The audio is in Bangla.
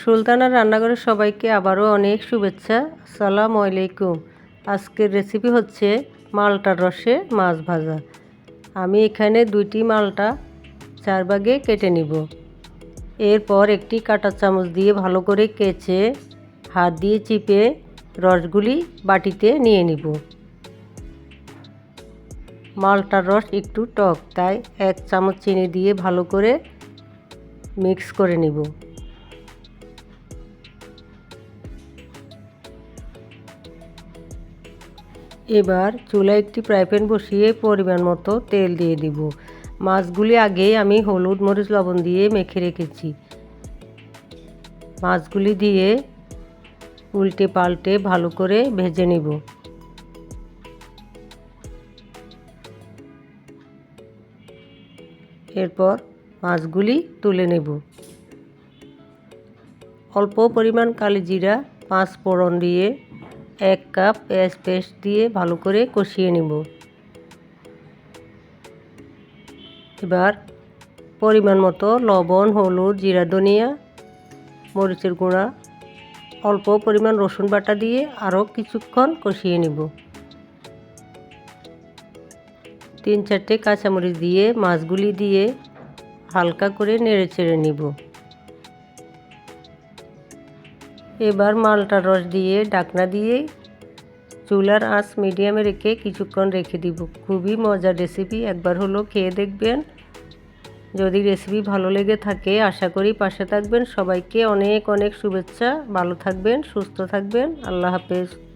সুলতানার রান্নাঘরের সবাইকে আবারও অনেক শুভেচ্ছা। আসসালামু আলাইকুম। আজকের রেসিপি হচ্ছে মালটার রসে মাছ ভাজা। আমি এখানে দুইটি মালটা চার ভাগে কেটে নিব। এরপর একটি কাঁটা চামচ দিয়ে ভালো করে কেচে হাত দিয়ে চিপে রসগুলি বাটিতে নিয়ে নিব। মালটার রস একটু টক, তাই এক চামচ চিনি দিয়ে ভালো করে মিক্স করে নিব। এবার চুলায় একটি ফ্রাই প্যান বসিয়ে পরিমাণ মতো তেল দিয়ে দিব। মাছগুলি আগেই আমি হলুদ মরিচ লবণ দিয়ে মেখে রেখেছি। মাছগুলি দিয়ে উল্টে পাল্টে ভালো করে ভেজে নিব। এরপর মাছগুলি তুলে নেব। অল্প পরিমাণ কালি জিরা পাঁচ ফোড়ন দিয়ে এক কাপ পেঁয়াজ পেস্ট দিয়ে ভালো করে কষিয়ে নেব। এবার পরিমাণ মতো লবণ, হলুদ, জিরা, ধনিয়া, মরিচের গুঁড়া, অল্প পরিমাণ রসুন বাটা দিয়ে আরও কিছুক্ষণ কষিয়ে নেব। তিন চারটে কাঁচামরিচ দিয়ে, মাছগুলি দিয়ে হালকা করে নেড়ে চেড়ে নিব। এবার মালটার রস দিয়ে ডাকনা দিয়ে, চুলার আঁচ মিডিয়ামে রেখে কিছুক্ষণ রেখে দিব। খুবই মজার রেসিপি একবার হলো খেয়ে দেখবেন। যদি রেসিপি ভালো লেগে থাকে, আশা করি পাশে থাকবেন। সবাইকে অনেক অনেক শুভেচ্ছা, ভালো থাকবেন, সুস্থ থাকবেন। আল্লাহ হাফেজ।